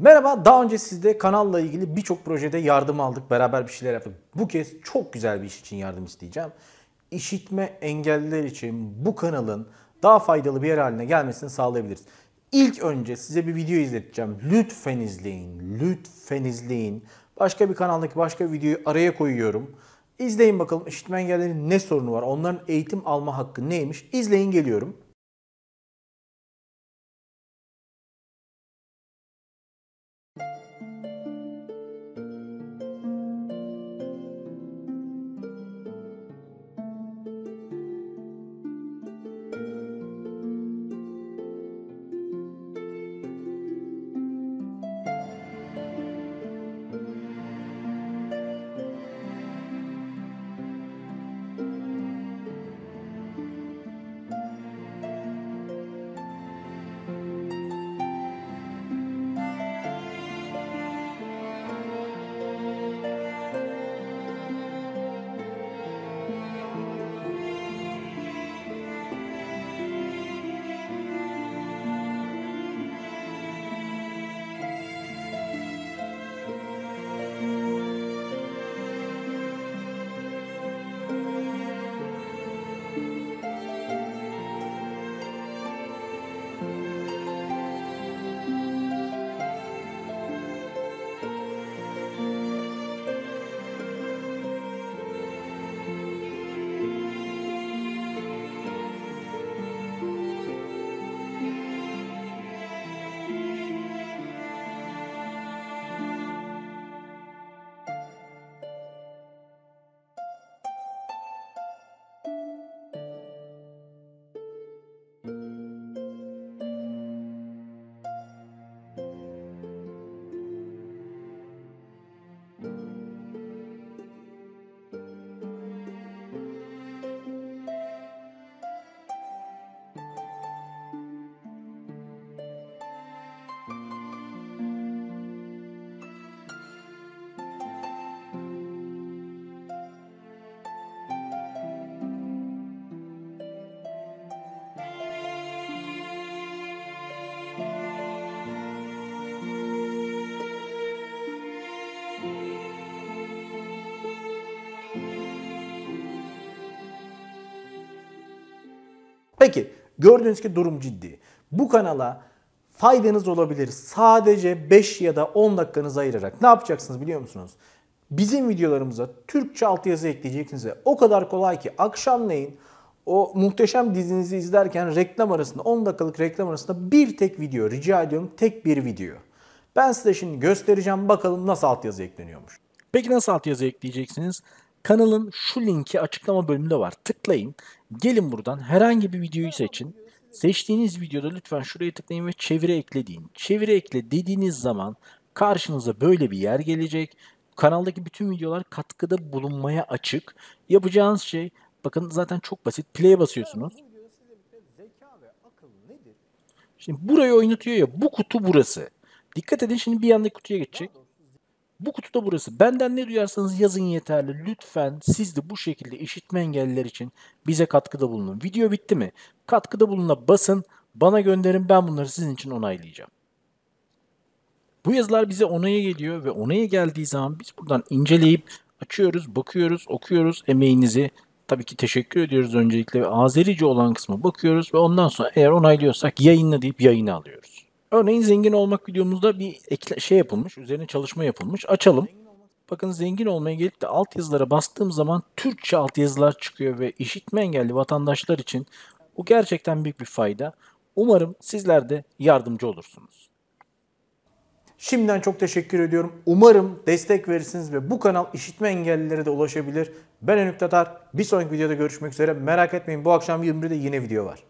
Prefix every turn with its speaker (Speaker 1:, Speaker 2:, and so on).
Speaker 1: Merhaba, daha önce sizde kanalla ilgili birçok projede yardım aldık, beraber bir şeyler yaptık. Bu kez çok güzel bir iş için yardım isteyeceğim. İşitme engelliler için bu kanalın daha faydalı bir yer haline gelmesini sağlayabiliriz. İlk önce size bir video izleteceğim. Lütfen izleyin, lütfen izleyin. Başka bir kanaldaki başka bir videoyu araya koyuyorum. İzleyin bakalım işitme engellilerin ne sorunu var, onların eğitim alma hakkı neymiş. İzleyin geliyorum. Peki gördüğünüz ki durum ciddi. Bu kanala faydanız olabilir. Sadece 5 ya da 10 dakikanızı ayırarak ne yapacaksınız biliyor musunuz? Bizim videolarımıza Türkçe altyazı ekleyeceksiniz ve o kadar kolay ki akşamleyin o muhteşem dizinizi izlerken reklam arasında 10 dakikalık reklam arasında bir tek video rica ediyorum tek bir video. Ben size şimdi göstereceğim bakalım nasıl altyazı ekleniyormuş.
Speaker 2: Peki nasıl altyazı ekleyeceksiniz? Kanalın şu linki açıklama bölümünde var. Tıklayın. Gelin buradan herhangi bir videoyu seçin. Seçtiğiniz videoda lütfen şuraya tıklayın ve çeviri ekle deyin. Çeviri ekle dediğiniz zaman karşınıza böyle bir yer gelecek. Kanaldaki bütün videolar katkıda bulunmaya açık. Yapacağınız şey bakın zaten çok basit. Play'e basıyorsunuz. Şimdi burayı oynatıyor ya bu kutu burası. Dikkat edin şimdi bir yandaki kutuya geçecek. Bu kutuda burası. Benden ne duyarsanız yazın yeterli. Lütfen siz de bu şekilde işitme engelliler için bize katkıda bulunun. Video bitti mi? Katkıda bulununa basın. Bana gönderin. Ben bunları sizin için onaylayacağım. Bu yazılar bize onaya geliyor ve onaya geldiği zaman biz buradan inceleyip açıyoruz, bakıyoruz, okuyoruz emeğinizi. Tabii ki teşekkür ediyoruz öncelikle ve Azerice olan kısma bakıyoruz ve ondan sonra eğer onaylıyorsak yayınla deyip yayını alıyoruz. Örneğin zengin olmak videomuzda bir ekle, şey yapılmış, üzerine çalışma yapılmış. Açalım. Bakın zengin olmaya gelip de altyazılara bastığım zaman Türkçe altyazılar çıkıyor ve işitme engelli vatandaşlar için bu gerçekten büyük bir fayda. Umarım sizler de yardımcı olursunuz.
Speaker 1: Şimdiden çok teşekkür ediyorum. Umarım destek verirsiniz ve bu kanal işitme engellilere de ulaşabilir. Ben Önük Tatar. Bir sonraki videoda görüşmek üzere. Merak etmeyin bu akşam 21'de yine video var.